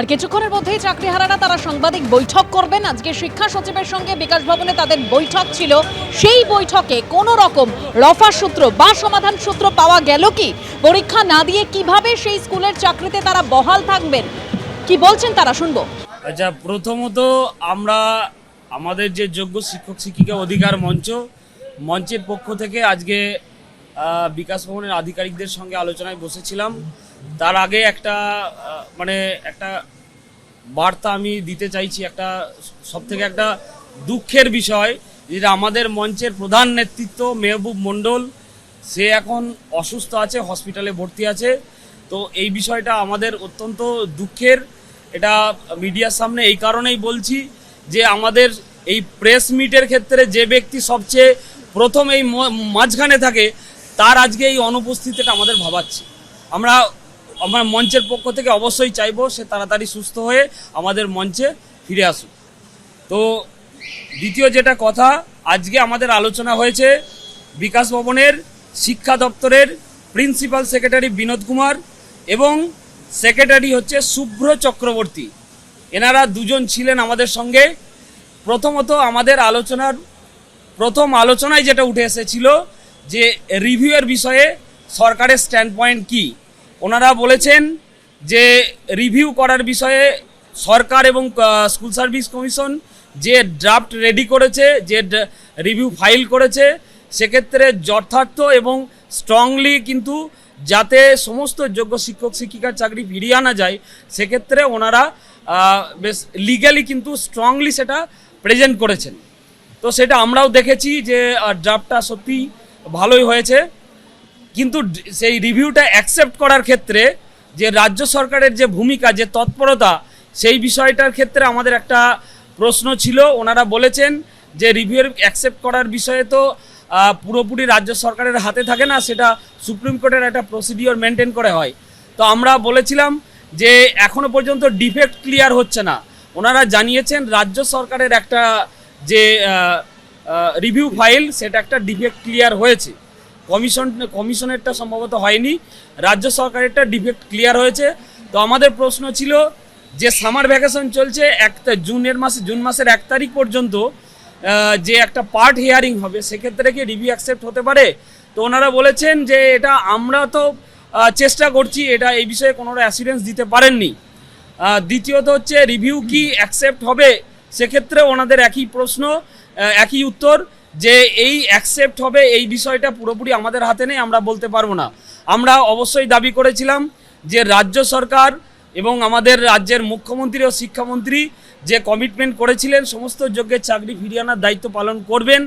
আর কিছুক্ষণের মধ্যেই চাকরিহারারা তারা সাংবাদিক বৈঠক করবেন। আজকে শিক্ষা সচিবের সঙ্গে বিকাশ ভবনে তাদের বৈঠক ছিল। সেই বৈঠকে কোনো রকম রফা সূত্র বা সমাধান সূত্র পাওয়া গেল কি? পরীক্ষা না দিয়ে কীভাবে সেই স্কুলের চাকরিতে তারা বহাল থাকবেন? কি বলছেন তারা? শুনব। আচ্ছা প্রথমত আমরা আমাদের যে যোগ্য শিক্ষক শিক্ষিকা অধিকার মঞ্চ, মঞ্চের পক্ষ থেকে আজকে বিকাশ ভবনের আধিকারিকদের সঙ্গে আলোচনায় বসেছিলাম। তার আগে একটা মানে একটা বার্তা আমি দিতে চাইছি, একটা সব থেকে একটা দুঃখের বিষয় যেটা আমাদের মঞ্চের প্রধান নেতৃত্ব মেহবুব মণ্ডল, সে এখন অসুস্থ আছে, হসপিটালে ভর্তি আছে। তো এই বিষয়টা আমাদের অত্যন্ত দুঃখের। এটা মিডিয়ার সামনে এই কারণেই বলছি যে আমাদের এই প্রেস মিটের ক্ষেত্রে যে ব্যক্তি সবচেয়ে প্রথম এই মাঝখানে থাকে, তার আজকে এই অনুপস্থিতিটা আমাদের ভাবাচ্ছে। আমরা আমার মঞ্চের পক্ষ থেকে অবশ্যই চাইব সে তাড়াতাড়ি সুস্থ হয়ে আমাদের মঞ্চে ফিরে আসুক। তো দ্বিতীয় যেটা কথা, আজকে আমাদের আলোচনা হয়েছে বিকাশ ভবনের শিক্ষা দপ্তরের প্রিন্সিপাল সেক্রেটারি বিনোদ কুমার এবং সেক্রেটারি হচ্ছে শুভ্র চক্রবর্তী। এনারা দুজন ছিলেন আমাদের সঙ্গে। প্রথমত আমাদের আলোচনার, প্রথম আলোচনায় যেটা উঠে এসেছিল যে রিভিউয়ের বিষয়ে সরকারের স্ট্যান্ড পয়েন্ট কী? ওনারা বলেছেন যে রিভিউ করার বিষয়ে সরকার এবং স্কুল সার্ভিস কমিশন যে ড্রাফট রেডি করেছে, যে রিভিউ ফাইল করেছে, সেক্ষেত্রে যথার্থ এবং স্ট্রংলি কিন্তু যাতে সমস্ত যোগ্য শিক্ষক, শিক্ষিকার চাকরি ফিরিয়ে আনা যায়, সেক্ষেত্রে ওনারা বেশ লিগ্যালি কিন্তু স্ট্রংলি সেটা প্রেজেন্ট করেছেন। তো সেটা আমরাও দেখেছি যে ড্রাফটটা সত্যি ভালোই হয়েছে। কিন্তু সেই রিভিউটা অ্যাকসেপ্ট করার ক্ষেত্রে যে রাজ্য সরকারের যে ভূমিকা, যে তৎপরতা, সেই বিষয়টার ক্ষেত্রে আমাদের একটা প্রশ্ন ছিল। ওনারা বলেছেন যে রিভিউয়ের অ্যাকসেপ্ট করার বিষয়ে তো পুরোপুরি রাজ্য সরকারের হাতে থাকে না, সেটা সুপ্রিম কোর্টের একটা প্রসিডিওর মেনটেন করে হয়। তো আমরা বলেছিলাম যে এখনও পর্যন্ত ডিফেক্ট ক্লিয়ার হচ্ছে না। ওনারা জানিয়েছেন রাজ্য সরকারের একটা যে রিভিউ ফাইল সেটা একটা ডিফেক্ট ক্লিয়ার হয়েছে। কমিশন, কমিশনেরটা সম্ভবত হয়নি। রাজ্য সরকারেরটা ডিফেক্ট ক্লিয়ার হয়েছে। তো আমাদের প্রশ্ন ছিল যে সামার ভ্যাকেশন চলছে এক তা- জুনের মাসে, জুন মাসের এক তারিখ পর্যন্ত যে একটা পার্ট হিয়ারিং হবে, সেক্ষেত্রে কি রিভিউ অ্যাকসেপ্ট হতে পারে? তো ওনারা বলেছেন যে, এটা আমরা তো চেষ্টা করছি, এটা এই বিষয়ে কোনো অ্যাসিডেন্স দিতে পারেননি। দ্বিতীয়ত হচ্ছে রিভিউ কি অ্যাকসেপ্ট হবে? সেক্ষেত্রে ওনাদের একই প্রশ্ন একই উত্তর। যে এই অ্যাকসেপ্ট হবে, এই বিষয়টা পুরোপুরি আমাদের হাতে নেই, আমরা বলতে পারব না। আমরা অবশ্যই দাবি করেছিলাম যে রাজ্য সরকার এবং আমাদের রাজ্যের মুখ্যমন্ত্রী ও শিক্ষামন্ত্রী যে কমিটমেন্ট করেছিলেন, সমস্ত যোগ্যের চাকরি ফিরিয়ে আনার দায়িত্ব পালন করবেন,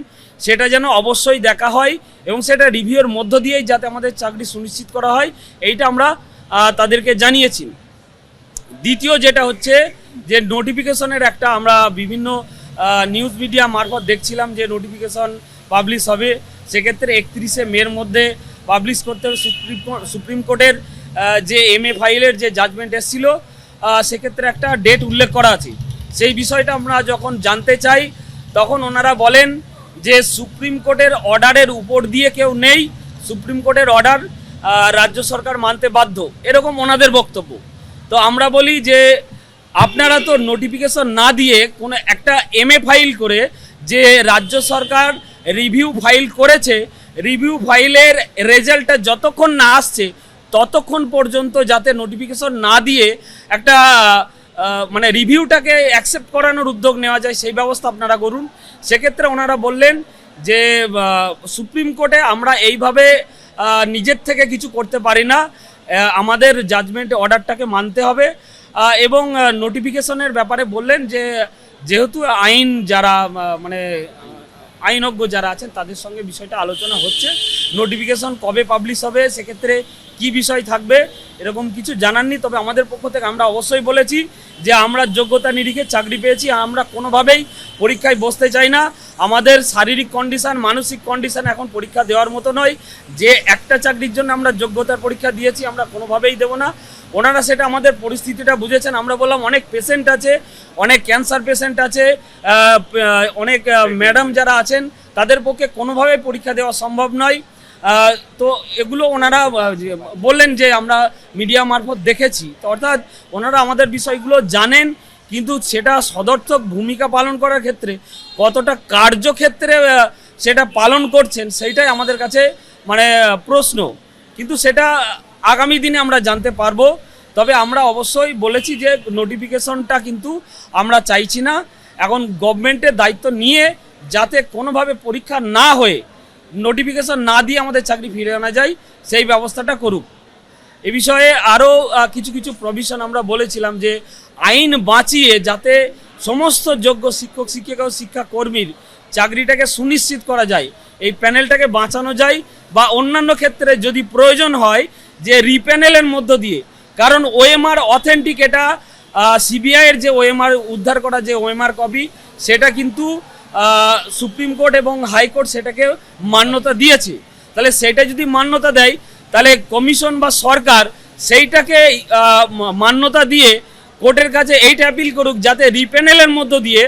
সেটা যেন অবশ্যই দেখা হয় এবং সেটা রিভিউর মধ্য দিয়েই যাতে আমাদের চাকরি সুনিশ্চিত করা হয়, এইটা আমরা তাদেরকে জানিয়েছি। দ্বিতীয় যেটা হচ্ছে যে নোটিফিকেশনের একটা আমরা বিভিন্ন নিউজ মিডিয়া মারফত দেখছিলাম যে নোটিফিকেশন পাবলিশ হবে। সেক্ষেত্রে একত্রিশে মের মধ্যে পাবলিশ করতে হবে সুপ্রিম সুপ্রিম কোর্টের যে এম এ ফাইলের যে জাজমেন্ট এসেছিল সেক্ষেত্রে একটা ডেট উল্লেখ করা আছে। সেই বিষয়টা আমরা যখন জানতে চাই, তখন ওনারা বলেন যে সুপ্রিম কোর্টের অর্ডারের উপর দিয়ে কেউ নেই। সুপ্রিম কোর্টের অর্ডার রাজ্য সরকার মানতে বাধ্য। এরকম ওনাদের বক্তব্য। তো আমরা বলি যে আপনারা তো নোটিফিকেশন না দিয়ে কোনো একটা এমএ ফাইল করে যে রাজ্য সরকার রিভিউ ফাইল করেছে রিভিউ ফাইলের রেজাল্টটা যতক্ষণ না আসছে, ততক্ষণ পর্যন্ত যাতে নোটিফিকেশন না দিয়ে একটা মানে রিভিউটাকে অ্যাকসেপ্ট করানোর উদ্যোগ নেওয়া যায়, সেই ব্যবস্থা আপনারা করুন। সেক্ষেত্রে ওনারা বললেন যে সুপ্রিম কোর্টে আমরা এইভাবে নিজের থেকে কিছু করতে পারি না। আমাদের জাজমেন্ট অর্ডারটাকে মানতে হবে। এবং নোটিফিকেশনের ব্যাপারে বললেন যে, যেহেতু আইন যারা মানে আইনজ্ঞ যারা আছেন, তাদের সঙ্গে বিষয়টা আলোচনা হচ্ছে। নোটিফিকেশন কবে পাবলিশ হবে, সেক্ষেত্রে কি বিষয় থাকবে এরকম কিছু জানাননি, তবে আমাদের পক্ষ থেকে আমরা অবশ্যই বলেছি যে আমরা যোগ্যতা নিরিখে চাকরি পেয়েছি আমরা কোনোভাবেই পরীক্ষায় বসতে চাই না। আমাদের শারীরিক কন্ডিশন মানসিক কন্ডিশন এখন পরীক্ষা দেওয়ার মতো নয়। যে একটা চাকরির জন্য আমরা যোগ্যতার পরীক্ষা দিয়েছি, আমরা কোনোভাবেই দেবো না। ওনারা সেটা আমাদের পরিস্থিতিটা বুঝেছেন। আমরা বললাম, অনেক পেশেন্ট আছে, অনেক ক্যান্সার পেশেন্ট আছে অনেক ম্যাডাম যারা আছেন, তাদের পক্ষে কোনোভাবেই পরীক্ষা দেওয়া সম্ভব নয়। তো এগুলো ওনারা বললেন যে আমরা মিডিয়া মারফত দেখেছি। তো অর্থাৎ ওনারা আমাদের বিষয়গুলো জানেন, কিন্তু সেটা সদর্থক ভূমিকা পালন করার ক্ষেত্রে, কতটা কার্যক্ষেত্রে সেটা পালন করছেন, সেইটাই আমাদের কাছে মানে প্রশ্ন। কিন্তু সেটা আগামী দিনে আমরা জানতে পারব। তবে আমরা অবশ্যই বলেছি যে নোটিফিকেশনটা কিন্তু আমরা চাইছি না। এখন গভর্নমেন্টের দায়িত্ব নিয়ে যাতে কোনোভাবে পরীক্ষা না হয়ে নোটিফিকেশন না দিয়ে আমাদের চাকরি ফিরে আনা যায়, সেই ব্যবস্থাটা করুক। এ বিষয়ে আরও কিছু কিছু প্রভিশন আমরা বলেছিলাম যে, আইন বাঁচিয়ে যাতে সমস্ত যোগ্য শিক্ষক, শিক্ষিকা ও শিক্ষাকর্মীর চাকরিটাকে সুনিশ্চিত করা যায়, এই প্যানেলটাকে বাঁচানো যায় বা অন্যান্য ক্ষেত্রে যদি প্রয়োজন হয় যে রিপ্যানেলের মধ্য দিয়ে। কারণ ওএমআর অথেন্টিক এটা সিবিআইয়ের যে ওএমআর উদ্ধার করা যে ওএমআর কপি সেটা কিন্তু সুপ্রিম কোর্ট এবং হাইকোর্ট সেটাকে মান্যতা দিয়েছে। তাহলে সেটা যদি মান্যতা দেয়, তাহলে কমিশন বা সরকার সেইটাকে মান্যতা দিয়ে কোর্টের কাছে এইটা অ্যাপিল করুক, যাতে রিপ্যানেলের মধ্য দিয়ে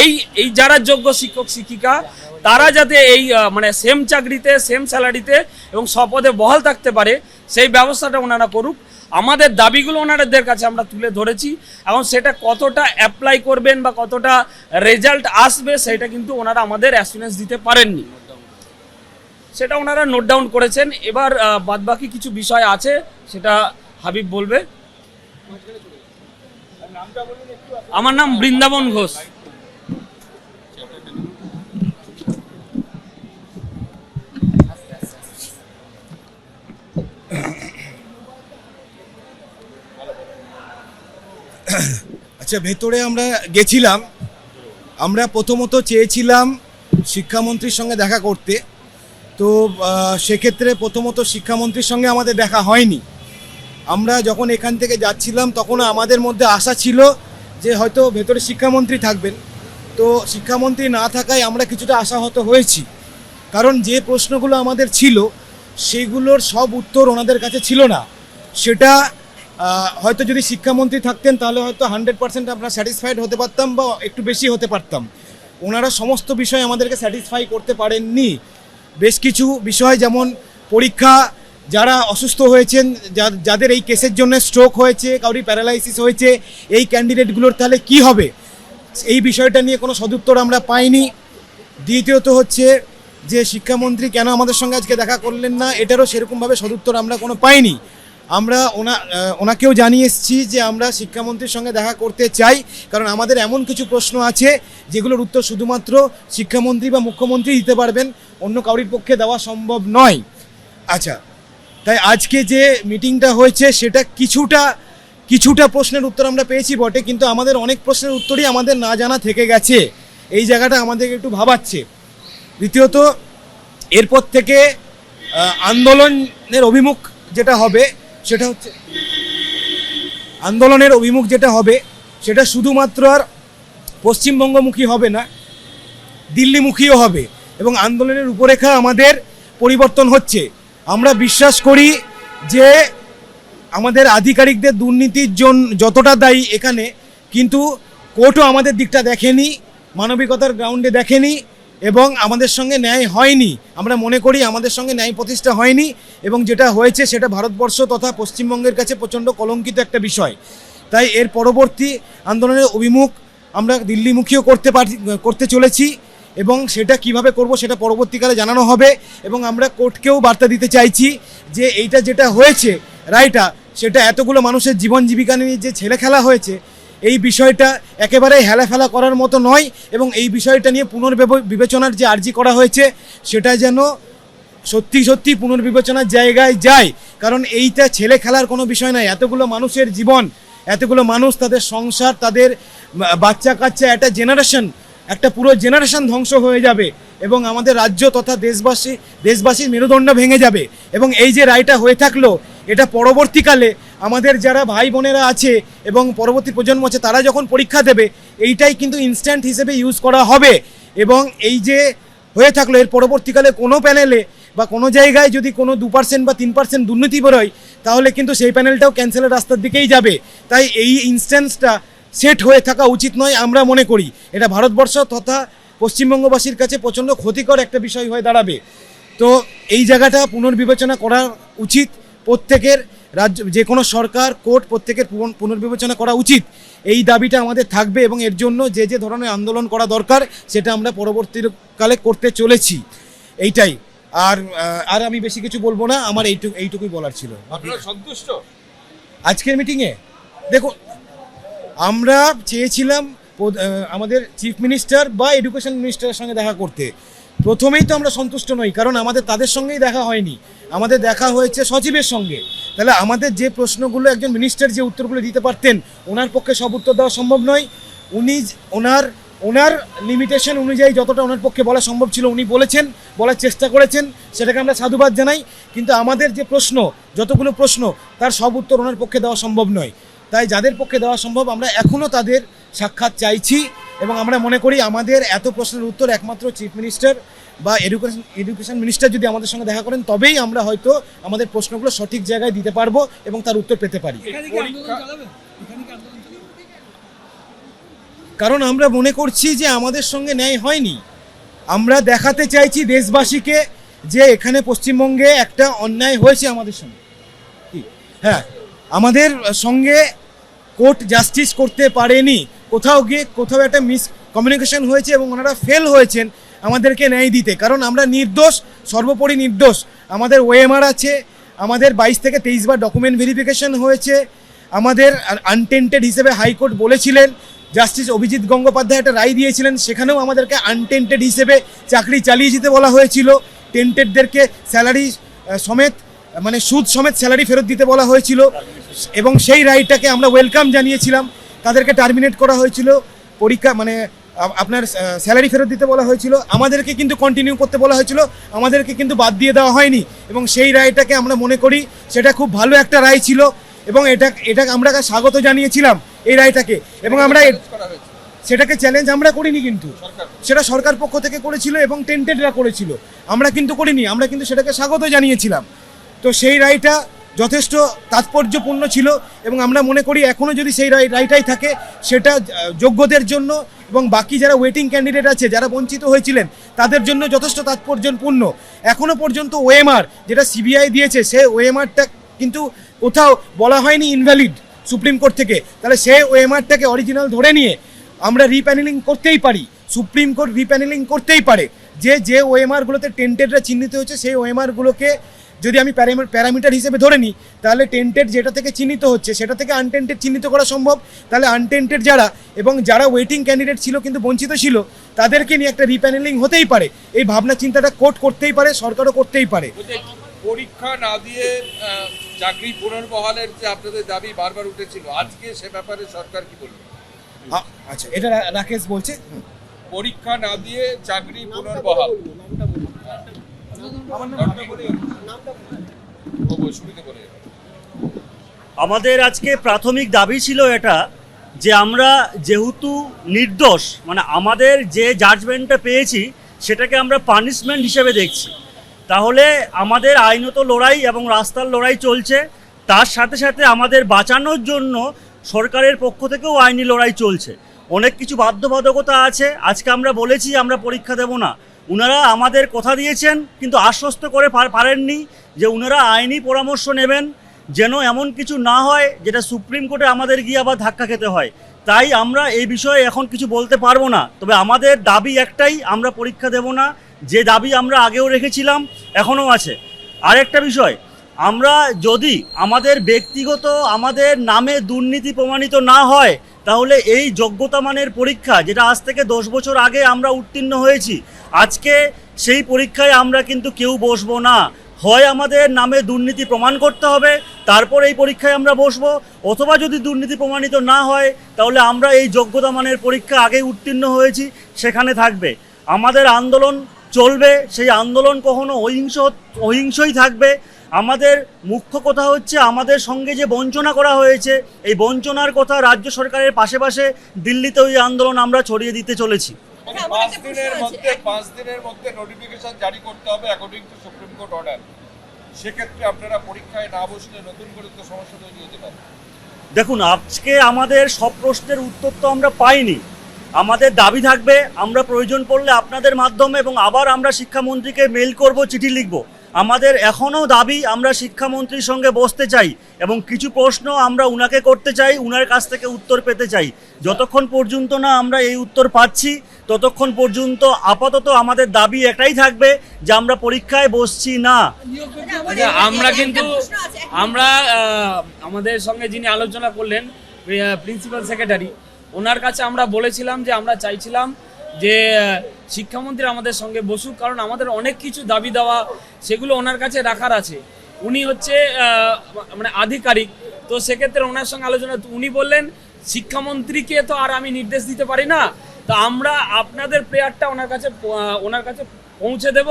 এই এই যারা যোগ্য শিক্ষক, শিক্ষিকা, তারা যাতে এই মানে সেম চাকরিতে সেম স্যালারিতে এবং স্বপদে বহাল থাকতে পারে, সেই ব্যবস্থাটা ওনারা করুক। আমাদের দাবিগুলো ওনাদের কাছে আমরা তুলে ধরেছি এবং সেটা কতটা অ্যাপ্লাই করবেন বা কতটা রেজাল্ট আসবে সেটা কিন্তু ওনারা আমাদের অ্যাসুরেন্স দিতে পারেননি। সেটা ওনারা নোট ডাউন করেছেন। এবার বাদবাকি কিছু বিষয় আছে, সেটা হাবিব বলবে। আমার নাম বৃন্দাবন ঘোষ। আচ্ছা ভেতরে আমরা গেছিলাম। আমরা প্রথমত চেয়েছিলাম শিক্ষামন্ত্রীর সঙ্গে দেখা করতে। তো সেক্ষেত্রে প্রথমত শিক্ষামন্ত্রীর সঙ্গে আমাদের দেখা হয়নি। আমরা যখন এখান থেকে যাচ্ছিলাম, তখন আমাদের মধ্যে আশা ছিল যে হয়তো ভেতরে শিক্ষামন্ত্রী থাকবেন। তো, শিক্ষামন্ত্রী না থাকায় আমরা কিছুটা আশাহত হয়েছি। কারণ যে প্রশ্নগুলো আমাদের ছিল, সেগুলোর সব উত্তর ওনাদের কাছে ছিল না। সেটা হয়তো যদি শিক্ষামন্ত্রী থাকতেন, তাহলে হয়তো হান্ড্রেড পার্সেন্ট আমরা স্যাটিসফাইড হতে পারতাম বা একটু বেশি হতে পারতাম। ওনারা সমস্ত বিষয় আমাদেরকে স্যাটিসফাই করতে পারেননি। বেশ কিছু বিষয় যেমন পরীক্ষা, যারা অসুস্থ হয়েছেন যাদের এই কেসের জন্য স্ট্রোক হয়েছে কাউরি প্যারালাইসিস হয়েছে, এই ক্যান্ডিডেটগুলোর তাহলে কি হবে? এই বিষয়টা নিয়ে কোনো সদুত্তর আমরা পাইনি। দ্বিতীয়ত হচ্ছে যে শিক্ষামন্ত্রী কেন আমাদের সঙ্গে আজকে দেখা করলেন না, এটারও সেরকমভাবে সদুত্তর আমরা কোনো পাইনি। আমরা ওনা ওনাকেও জানিয়ে এসেছি যে আমরা শিক্ষামন্ত্রীর সঙ্গে দেখা করতে চাই, কারণ আমাদের এমন কিছু প্রশ্ন আছে যেগুলোর উত্তর শুধুমাত্র শিক্ষামন্ত্রী বা মুখ্যমন্ত্রী দিতে পারবেন, অন্য কাউরির পক্ষে দেওয়া সম্ভব নয়। আচ্ছা তাই আজকে যে মিটিংটা হয়েছে সেটা কিছুটা কিছুটা প্রশ্নের উত্তর আমরা পেয়েছি বটে, কিন্তু আমাদের অনেক প্রশ্নের উত্তরই আমাদের না জানা থেকে গেছে। এই জায়গাটা আমাদেরকে একটু ভাবাচ্ছে। দ্বিতীয়ত, এরপর থেকে আন্দোলনের অভিমুখ যেটা হবে সেটা হচ্ছে আন্দোলনের অভিমুখ যেটা হবে, সেটা শুধুমাত্র আর পশ্চিমবঙ্গমুখী হবে না, দিল্লিমুখীও হবে এবং আন্দোলনের রূপরেখা আমাদের পরিবর্তন হচ্ছে। আমরা বিশ্বাস করি যে আমাদের আধিকারিকদের দুর্নীতির জন্য যতটা দায়ী এখানে, কিন্তু কোর্টও আমাদের দিকটা দেখেনি, মানবিকতার গ্রাউন্ডে দেখেনি এবং আমাদের সঙ্গে ন্যায় হয়নি। আমরা মনে করি আমাদের সঙ্গে ন্যায় প্রতিষ্ঠা হয়নি এবং যেটা হয়েছে সেটা ভারতবর্ষ তথা পশ্চিমবঙ্গের কাছে প্রচণ্ড কলঙ্কিত একটা বিষয়। তাই এর পরবর্তী আন্দোলনের অভিমুখ আমরা দিল্লিমুখীও করতে পারি, করতে চলেছি এবং সেটা কীভাবে করব সেটা পরবর্তীকালে জানানো হবে এবং আমরা কোর্টকেও বার্তা দিতে চাইছি যে এইটা যেটা হয়েছে, রায়টা, সেটা এতগুলো মানুষের জীবন জীবিকা নিয়ে যে ছেলে খেলা হয়েছে এই বিষয়টা একেবারে হেলাফেলা করার মতো নয় এবং এই বিষয়টা নিয়ে পুনর্বিবেচনার যে আর্জি করা হয়েছে, সেটা যেন সত্যি সত্যি পুনর্বিবেচনার জায়গায় যায়। কারণ এইটা ছেলে খেলার কোনো বিষয় নয়। এতগুলো মানুষের জীবন, এতগুলো মানুষ তাদের সংসার, তাদের বাচ্চা কাচ্চা, একটা জেনারেশন একটা পুরো জেনারেশন ধ্বংস হয়ে যাবে এবং আমাদের রাজ্য তথা দেশবাসী, দেশবাসীর মেরুদণ্ড ভেঙে যাবে। এবং এই যে রায়টা হয়ে থাকল, এটা পরবর্তীকালে আমাদের যারা ভাই বোনেরা আছে এবং পরবর্তী প্রজন্ম আছে, তারা যখন পরীক্ষা দেবে, এইটাই কিন্তু ইনস্ট্যান্ট হিসেবে ইউজ করা হবে। এবং এই যে হয়ে থাকল, এর পরবর্তীকালে কোনো প্যানেলে বা কোনো জায়গায় যদি কোনো দু পার্সেন্ট বা তিন পার্সেন্ট দুর্নীতি বেরোয়, তাহলে কিন্তু সেই প্যানেলটাও ক্যান্সেলের রাস্তার দিকেই যাবে। তাই এই ইনস্ট্যান্সটা সেট হয়ে থাকা উচিত নয় আমরা মনে করি। এটা ভারতবর্ষ তথা পশ্চিমবঙ্গবাসীর কাছে প্রচণ্ড ক্ষতিকর একটা বিষয় হয়ে দাঁড়াবে। তো এই জায়গাটা পুনর্বিবেচনা করা উচিত প্রত্যেকের। রাজ্য যে কোনো সরকার কোর্ট প্রত্যেকের পুনর্বিবেচনা করা উচিত। এই দাবিটা আমাদের থাকবে এবং এর জন্য যে যে ধরনের আন্দোলন করা দরকার সেটা আমরা পরবর্তীকালে করতে চলেছি। এইটাই। আর আর আমি বেশি কিছু বলব না আমার এইটুকু এইটুকুই বলার ছিল। সন্তুষ্ট? আজকের মিটিংয়ে দেখুন আমরা চেয়েছিলাম আমাদের চিফ মিনিস্টার বা এডুকেশন মিনিস্টারের সঙ্গে দেখা করতে। প্রথমেই তো আমরা সন্তুষ্ট নই, কারণ আমাদের তাদের সঙ্গেই দেখা হয়নি। আমাদের দেখা হয়েছে সচিবের সঙ্গে। তাহলে আমাদের যে প্রশ্নগুলো একজন মিনিস্টার যে উত্তরগুলো দিতে পারতেন, ওনার পক্ষে সব উত্তর দেওয়া সম্ভব নয়। উনি ওনার ওনার লিমিটেশন অনুযায়ী যতটা ওনার পক্ষে বলা সম্ভব ছিল, উনি বলেছেন, বলার চেষ্টা করেছেন, সেটাকে আমরা সাধুবাদ জানাই। কিন্তু আমাদের যে প্রশ্ন, যতগুলো প্রশ্ন, তার সব উত্তর ওনার পক্ষে দেওয়া সম্ভব নয়। তাই যাদের পক্ষে দেওয়া সম্ভব, আমরা এখনও তাদের সাক্ষাৎ চাইছি। এবং আমরা মনে করি আমাদের এত প্রশ্নের উত্তর একমাত্র চিফ মিনিস্টার বা এডুকেশন এডুকেশন মিনিস্টার যদি আমাদের সঙ্গে দেখা করেন তবেই আমরা হয়তো আমাদের প্রশ্নগুলো সঠিক জায়গায় দিতে পারব এবং তার উত্তর পেতে পারি। কারণ আমরা মনে করছি যে আমাদের সঙ্গে ন্যায় হয়নি। আমরা দেখাতে চাইছি দেশবাসীকে যে এখানে পশ্চিমবঙ্গে একটা অন্যায় হয়েছে আমাদের সঙ্গে। হ্যাঁ আমাদের সঙ্গে কোর্ট জাস্টিস করতে পারেনি কোথাও গিয়ে কোথাও একটা মিস কমিউনিকেশন হয়েছে এবং ওনারা ফেল হয়েছেন আমাদেরকে ন্যায় দিতে। কারণ আমরা নির্দোষ, সর্বোপরি নির্দোষ। আমাদের ওএমআর আছে, আমাদের বাইশ থেকে তেইশ বার ডকুমেন্ট ভেরিফিকেশন হয়েছে। আমাদের আনটেন্টেড হিসেবে হাইকোর্ট বলেছিলেন, জাস্টিস অভিজিৎ গঙ্গোপাধ্যায় একটা রায় দিয়েছিলেন, সেখানেও আমাদেরকে আনটেন্টেড হিসেবে চাকরি চালিয়ে যেতে বলা হয়েছিল। টেন্টেডদেরকে স্যালারি সমেত মানে সুদ সমেত স্যালারি ফেরত দিতে বলা হয়েছিল। এবং সেই রায়টাকে আমরা ওয়েলকাম জানিয়েছিলাম। তাদেরকে টার্মিনেট করা হয়েছিল পরীক্ষা মানে আপনার স্যালারি ফেরত দিতে বলা হয়েছিল। আমাদেরকে কিন্তু কন্টিনিউ করতে বলা হয়েছিল আমাদেরকে কিন্তু বাদ দিয়ে দেওয়া হয়নি। এবং সেই রায়টাকে আমরা মনে করি সেটা খুব ভালো একটা রায় ছিল এবং এটা এটা আমরা স্বাগত জানিয়েছিলাম এই রায়টাকে। এবং আমরা সেটাকে চ্যালেঞ্জ আমরা করিনি কিন্তু। সেটা সরকার পক্ষ থেকে করেছিল এবং টেন্টেডরা করেছিল। আমরা কিন্তু করিনি আমরা কিন্তু সেটাকে স্বাগত জানিয়েছিলাম। তো সেই রায়টা যথেষ্ট তাৎপর্যপূর্ণ ছিল এবং আমরা মনে করি এখনও যদি সেই রায় রায়টাই থাকে, সেটা যোগ্যদের জন্য এবং বাকি যারা ওয়েটিং ক্যান্ডিডেট আছে, যারা বঞ্চিত হয়েছিলেন, তাদের জন্য যথেষ্ট তাৎপর্যপূর্ণ। এখনও পর্যন্ত ওএমআর যেটা সিবিআই দিয়েছে, সে ওএমআরটা কিন্তু কোথাও বলা হয়নি ইনভ্যালিড সুপ্রিম কোর্ট থেকে। তাহলে সে ওএমআরটাকে অরিজিনাল ধরে নিয়ে আমরা রিপ্যানেলিং করতেই পারি। সুপ্রিম কোর্ট রিপ্যানেলিং করতেই পারে। যে যে ওএমআরগুলোতে টেন্টেডরা চিহ্নিত হয়েছে, সেই ওএমআরগুলোকে যদি আমি প্যারামিটার হিসেবে ধরে নিই তাহলে টেন্টেড যেটা থেকে চিহ্নিত হচ্ছে সেটা থেকে আনটেন্টেড চিহ্নিত করা সম্ভব। তাহলে আনটেন্টেড যারা এবং যারা ওয়েটিং ক্যান্ডিডেট ছিল কিন্তু বঞ্চিত ছিল তাদেরকে নিয়ে একটা রিপ্যানেলিং হতেই পারে। এই ভাবনা চিন্তাটা কোর্ট করতেই পারে সরকারও করতেই পারে। পরীক্ষা না দিয়ে চাকরি পুনর্বহালের যে আপনাদের দাবি বারবার উঠেছিল আজকে সে ব্যাপারে সরকার কি বলবে? আচ্ছা এটা রাকেশ বলছে। পরীক্ষা না দিয়ে চাকরি পুনর্বহাল। আমাদের আজকে প্রাথমিক দাবি ছিল এটা যে আমরা যেহেতু নির্দোষ মানে আমাদের যে জাজমেন্টটা পেয়েছি, সেটাকে আমরা পানিশমেন্ট হিসেবে দেখছি। তাহলে আমাদের আইনত লড়াই এবং রাস্তার লড়াই চলছে, তার সাথে সাথে আমাদের বাঁচানোর জন্য সরকারের পক্ষ থেকেও আইনি লড়াই চলছে। অনেক কিছু বাধ্যবাধকতা আছে, আজকে আমরা বলেছি আমরা পরীক্ষা দেব না। উনারা আমাদের কথা দিয়েছেন, কিন্তু আশ্বস্ত করে পারেননি যে উনারা আইনি পরামর্শ নেবেন যেন এমন কিছু না হয় যেটা সুপ্রিম কোর্টে আমাদের গিয়ে আবার ধাক্কা খেতে হয়। তাই আমরা এই বিষয়ে এখন কিছু বলতে পারব না, তবে আমাদের দাবি একটাই, আমরা পরীক্ষা দেব না। যে দাবি আমরা আগেও রেখেছিলাম, এখনও আছে। আরেকটা বিষয় আমরা যদি আমাদের ব্যক্তিগত, আমাদের নামে দুর্নীতি প্রমাণিত না হয়, তাহলে এই যোগ্যতা মানের পরীক্ষা, যেটা আজ থেকে দশ বছর আগে আমরা উত্তীর্ণ হয়েছি, আজকে সেই পরীক্ষায় আমরা কিন্তু কেউ বসবো না। হয় আমাদের নামে দুর্নীতি প্রমাণ করতে হবে, তারপর এই পরীক্ষায় আমরা বসবো, অথবা যদি দুর্নীতি প্রমাণিত না হয়, তাহলে আমরা এই যোগ্যতা মানের পরীক্ষা আগে উত্তীর্ণ হয়েছি, সেখানে থাকবে। আমাদের আন্দোলন চলবে, সেই আন্দোলন কখনো অহিংস, অহিংসই থাকবে। আমাদের মুখ্য কথা হচ্ছে আমাদের সঙ্গে যে বঞ্চনা করা হয়েছে এই বঞ্চনার কথা রাজ্য সরকারের পাশে পাশে দিল্লিতে ওই আন্দোলন আমরা ছড়িয়ে দিতে চলেছি। পাঁচ দিনের মধ্যে পাঁচ দিনের মধ্যে নোটিফিকেশন জারি করতে হবে according to supreme court order সেক্ষেত্রে আপনারা পরীক্ষায় না বসলে নতুন করে তো সমস্যা তৈরি হতে পারে। দেখুন আজকে আমাদের সব প্রশ্নের উত্তর তো আমরা পাইনি। আমাদের দাবি থাকবে আমরা প্রয়োজন পড়লে আপনাদের মাধ্যমে এবং আবার আমরা শিক্ষামন্ত্রীকে মেল করব চিঠি লিখব। আমাদের এখনও দাবি আমরা শিক্ষামন্ত্রীর সঙ্গে বসতে চাই এবং কিছু প্রশ্ন আমরা উনাকে করতে চাই উনার কাছ থেকে উত্তর পেতে চাই। যতক্ষণ পর্যন্ত না আমরা এই উত্তর পাচ্ছি ততক্ষণ পর্যন্ত আপাতত আমাদের দাবি এটাই থাকবে যে আমরা পরীক্ষায় বসছি না। আচ্ছা, আমরা কিন্তু আমরা আমাদের সঙ্গে যিনি আলোচনা করলেন প্রিন্সিপাল সেক্রেটারি ওনার কাছে আমরা বলেছিলাম যে আমরা চাইছিলাম যে শিক্ষামন্ত্রী আমাদের সঙ্গে বসুক, কারণ আমাদের অনেক কিছু দাবি দেওয়া সেগুলো ওনার কাছে রাখার আছে। উনি হচ্ছে মানে আধিকারিক। তো সেক্ষেত্রে ওনার সঙ্গে আলোচনা উনি বললেন, শিক্ষামন্ত্রীকে তো আর আমি নির্দেশ দিতে পারি না। তো আমরা আপনাদের প্রেয়ারটা ওনার কাছে ওনার কাছে পৌঁছে দেব।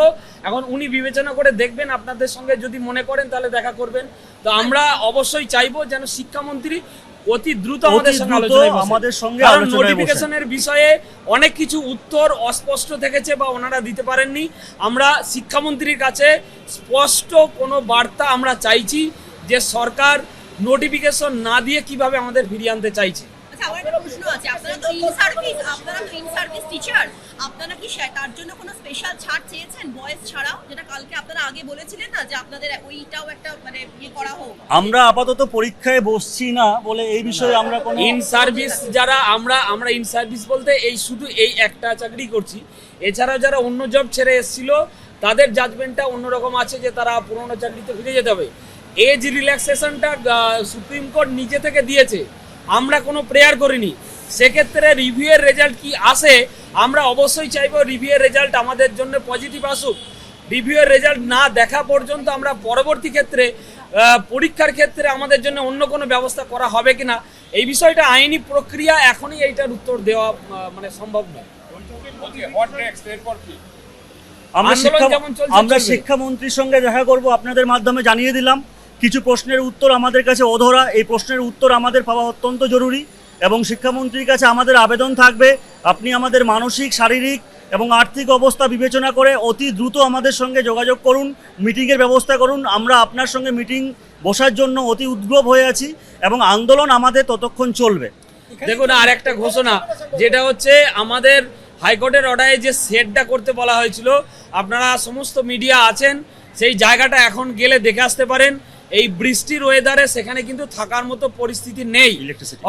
এখন উনি বিবেচনা করে দেখবেন, আপনাদের সঙ্গে যদি মনে করেন তাহলে দেখা করবেন। তো আমরা অবশ্যই চাইব যেন শিক্ষামন্ত্রী অতি দ্রুত আমাদের সঙ্গে আলোচনা আমাদের সঙ্গে কারণ নোটিফিকেশনের বিষয়ে অনেক কিছু উত্তর অস্পষ্ট থেকেছে বা ওনারা দিতে পারেননি। আমরা শিক্ষামন্ত্রীর কাছে স্পষ্ট কোনো বার্তা আমরা চাইছি যে সরকার নোটিফিকেশন না দিয়ে কীভাবে আমাদের ফিরিয়ে আনতে চাইছে। আমার আপাতত পরীক্ষায় বসছি না বলে এই বিষয়ে আমরা ইন সার্ভিস যারা, আমরা আমরা ইন সার্ভিস বলতে এই শুধু এই একটা চাকরি করছি। এছাড়া যারা অন্য জব ছেড়ে এসেছিল, তাদের জাজমেন্টটা অন্যরকম আছে যে তারা পুরোনো চাকরিতে ফিরে যেতে হবে। এজ রিল্যাক্সেশনটা সুপ্রিম কোর্ট নিজে থেকে দিয়েছে। আমরা কোনো প্রেয়ার করিনি। সেক্ষেত্রে রিভিউয়ের রেজাল্ট কি আসে আমরা অবশ্যই চাইব রিভিউয়ের রেজাল্ট আমাদের জন্য পজিটিভ আসুক। রিভিউয়ের রেজাল্ট না দেখা পর্যন্ত আমরা পরবর্তী ক্ষেত্রে পরীক্ষার ক্ষেত্রে আমাদের জন্য অন্য কোনো ব্যবস্থা করা হবে কিনা এই বিষয়টা আইনি প্রক্রিয়া এখনই এইটার উত্তর দেওয়া মানে সম্ভব নয়। আমরা শিক্ষামন্ত্রীর সঙ্গে দেখা করব আপনাদের মাধ্যমে জানিয়ে দিলাম। কিছু প্রশ্নের উত্তর আমাদের কাছে অধরা। এই প্রশ্নের উত্তর আমাদের পাওয়া অত্যন্ত জরুরি এবং শিক্ষামন্ত্রীর কাছে আমাদের আবেদন থাকবে। আপনি আমাদের মানসিক, শারীরিক এবং আর্থিক অবস্থা বিবেচনা করে অতি দ্রুত আমাদের সঙ্গে যোগাযোগ করুন, মিটিংয়ের ব্যবস্থা করুন। আমরা আপনার সঙ্গে মিটিং বসার জন্য অতি উদ্গ্রব হয়ে আছি এবং আন্দোলন আমাদের ততক্ষণ চলবে। দেখুন আর একটা ঘোষণা, যেটা হচ্ছে আমাদের হাইকোর্টের অর্ডারে যে সেটটা করতে বলা হয়েছিল, আপনারা সমস্ত মিডিয়া আছেন, সেই জায়গাটা এখন গেলে দেখে আসতে পারেন। এই বৃষ্টির ওয়েদারে সেখানে কিন্তু থাকার মতো পরিস্থিতি নেই।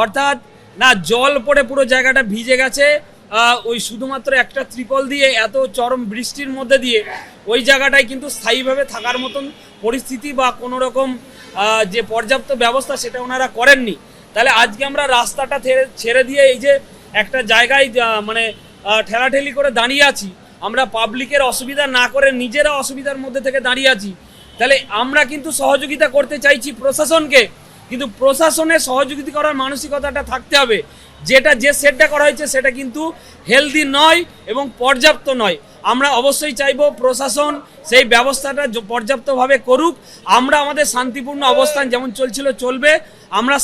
অর্থাৎ না জল পড়ে পুরো জায়গাটা ভিজে গেছে ওই শুধুমাত্র একটা ত্রিপল দিয়ে এত চরম বৃষ্টির মধ্যে দিয়ে ওই জায়গাটায় কিন্তু স্থায়ীভাবে থাকার মতন পরিস্থিতি বা কোনো রকম যে পর্যাপ্ত ব্যবস্থা সেটা ওনারা করেননি তাহলে আজকে আমরা রাস্তাটা ছেড়ে দিয়ে এই যে একটা জায়গায় মানে ঠেলাঠেলি করে দাঁড়িয়ে আছি আমরা পাবলিকের অসুবিধা না করে নিজেরা অসুবিধার মধ্যে থেকে দাঁড়িয়ে আছি তাহলে আমরা কিন্তু সহযোগিতা করতে চাইছি প্রশাসনকে কিন্তু প্রশাসনের সহযোগিতা করার মানসিকতাটা থাকতে হবে। যেটা যে সেটটা করা হয়েছে সেটা কিন্তু হেলদি নয় এবং পর্যাপ্ত নয়। আমরা অবশ্যই চাইব প্রশাসন সেই ব্যবস্থাটা পর্যাপ্তভাবে করুক। আমরা আমাদের শান্তিপূর্ণ অবস্থান যেমন চলছিল চলবে, আমরা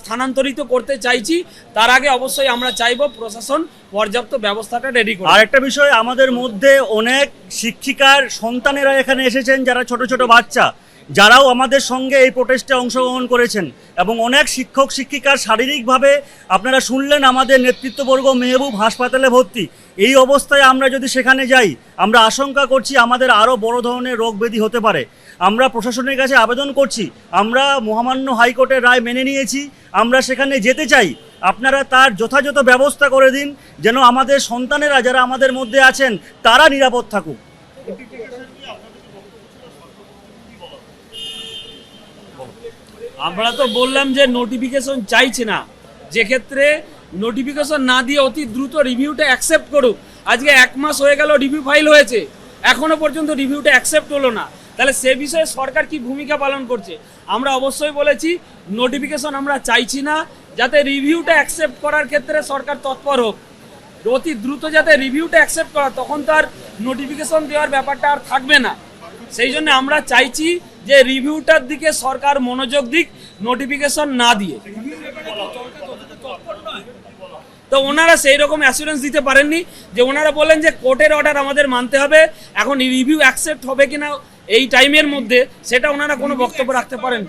স্থানান্তরিত করতে চাইছি। তার আগে অবশ্যই আমরা চাইব প্রশাসন পর্যাপ্ত ব্যবস্থাটা রেডি করুক। আর একটা বিষয়, আমাদের মধ্যে অনেক শিক্ষিকার সন্তানেরা এখানে এসেছেন, যারা ছোট ছোট বাচ্চা। যারাও আমাদের সঙ্গে এই প্রোটেস্টে অংশগ্রহণ করেছেন এবং অনেক শিক্ষক, শিক্ষিকার শারীরিকভাবে আপনারা শুনলেন আমাদের নেতৃত্ববর্গ মেহবুব হাসপাতালে ভর্তি। এই অবস্থায় আমরা যদি সেখানে যাই, আমরা আশঙ্কা করছি আমাদের আরও বড় ধরনের রোগ ব্যাধি হতে পারে। আমরা প্রশাসনের কাছে আবেদন করছি, আমরা মহামান্য হাইকোর্টের রায় মেনে নিয়েছি, আমরা সেখানে যেতে চাই। আপনারা তার যথাযথ ব্যবস্থা করে দিন, যেন আমাদের সন্তানেরা যারা আমাদের মধ্যে আছেন, তারা নিরাপদ থাকুক। আমরা তো বললাম যে নোটিফিকেশন চাইছি না। যে ক্ষেত্রে নোটিফিকেশন না দিয়ে অতি দ্রুত রিভিউটা অ্যাকসেপ্ট করুক। আজকে এক মাস হয়ে গেল রিভিউ ফাইল হয়েছে। এখনও পর্যন্ত রিভিউটা অ্যাকসেপ্ট হলো না। তাহলে সে বিষয়ে সরকার কি ভূমিকা পালন করছে? আমরা অবশ্যই বলেছি নোটিফিকেশন আমরা চাইছি না, যাতে রিভিউটা অ্যাকসেপ্ট করার ক্ষেত্রে সরকার তৎপর হোক। অতি দ্রুত যাতে রিভিউটা অ্যাকসেপ্ট করা, তখন তো আর নোটিফিকেশন দেওয়ার ব্যাপারটা আর থাকবে না। সেই জন্য আমরা চাইছি যে রিভিউটার দিকে সরকার মনোযোগ দিক নোটিফিকেশন না দিয়ে। তো ওনারা সেই রকম অ্যাসুরেন্স দিতে পারেননি যে ওনারা বলেন যে কোর্টের অর্ডার আমাদের মানতে হবে এখন রিভিউ অ্যাকসেপ্ট হবে কিনা এই টাইমের মধ্যে সেটা ওনারা কোনো বক্তব্য রাখতে পারেন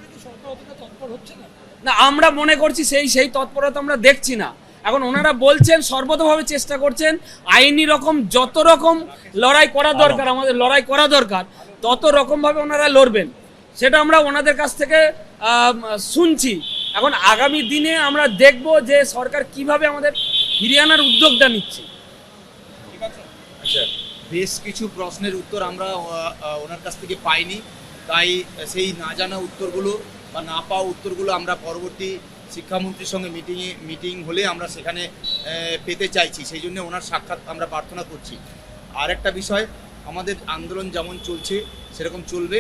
না আমরা মনে করছি সেই সেই তৎপরতা আমরা দেখছি না। এখন ওনারা বলছেন সর্বতভাবে চেষ্টা করছেন আইনি রকম যত রকম লড়াই করা দরকার আমাদের লড়াই করা দরকার তত রকমভাবে ওনারা লড়বেন। সেটা আমরা ওনাদের কাছ থেকে শুনছি। এখন আগামী দিনে আমরা দেখব যে সরকার কীভাবে আমাদের ফিরিয়ে আনার উদ্যোগটা নিচ্ছে। আচ্ছা বেশ কিছু প্রশ্নের উত্তর আমরা ওনার কাছ থেকে পাইনি। তাই সেই না জানা উত্তরগুলো বা না পাওয়া উত্তরগুলো আমরা পরবর্তী শিক্ষামন্ত্রীর সঙ্গে মিটিংয়ে মিটিং হলে আমরা সেখানে পেতে চাইছি। সেই জন্য ওনার সাক্ষাৎ আমরা প্রার্থনা করছি। আর একটা বিষয়, আমাদের আন্দোলন যেমন চলছে, সেরকম চলবে।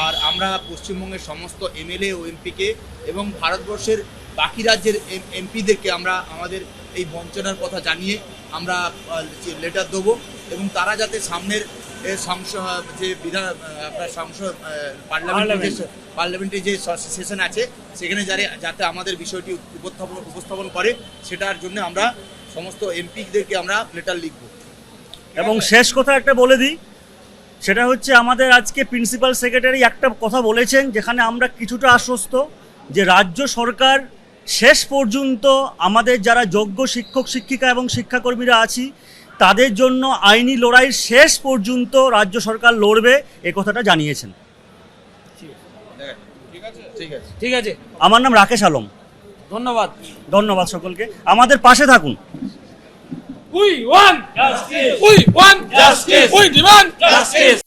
আর আমরা পশ্চিমবঙ্গের সমস্ত এমএলএ ও এমপিকে এবং ভারতবর্ষের বাকি রাজ্যের এমপিদেরকে আমরা আমাদের এই বঞ্চনার কথা জানিয়ে আমরা লেটার দেবো এবং তারা যাতে সামনের এ, সংস- যে বিধান আপনার সংসদ পার্লামেন্টের যে পার্লামেন্টের যে সেশন আছে সেখানে যারা যাতে আমাদের বিষয়টি উপস্থাপন উপস্থাপন করে সেটার জন্য আমরা সমস্ত এমপিদেরকে আমরা লেটার লিখব। এবং শেষ কথা একটা বলে দিই সেটা হচ্ছে আমাদের আজকে প্রিন্সিপাল সেক্রেটারি একটা কথা বলেছেন যেখানে আমরা কিছুটা আশ্বস্ত যে রাজ্য সরকার শেষ পর্যন্ত আমাদের যারা যোগ্য শিক্ষক শিক্ষিকা এবং শিক্ষাকর্মীরা আছি তাদের জন্য আইনি লড়াইয়ের শেষ পর্যন্ত রাজ্য সরকার লড়বে এ কথাটা জানিয়েছেন। ঠিক আছে। ঠিক আছে ঠিক আছে আমার নাম রাকেশ আলম। ধন্যবাদ। ধন্যবাদ সকলকে। আমাদের পাশে থাকুন। We want justice. We want justice. We demand justice.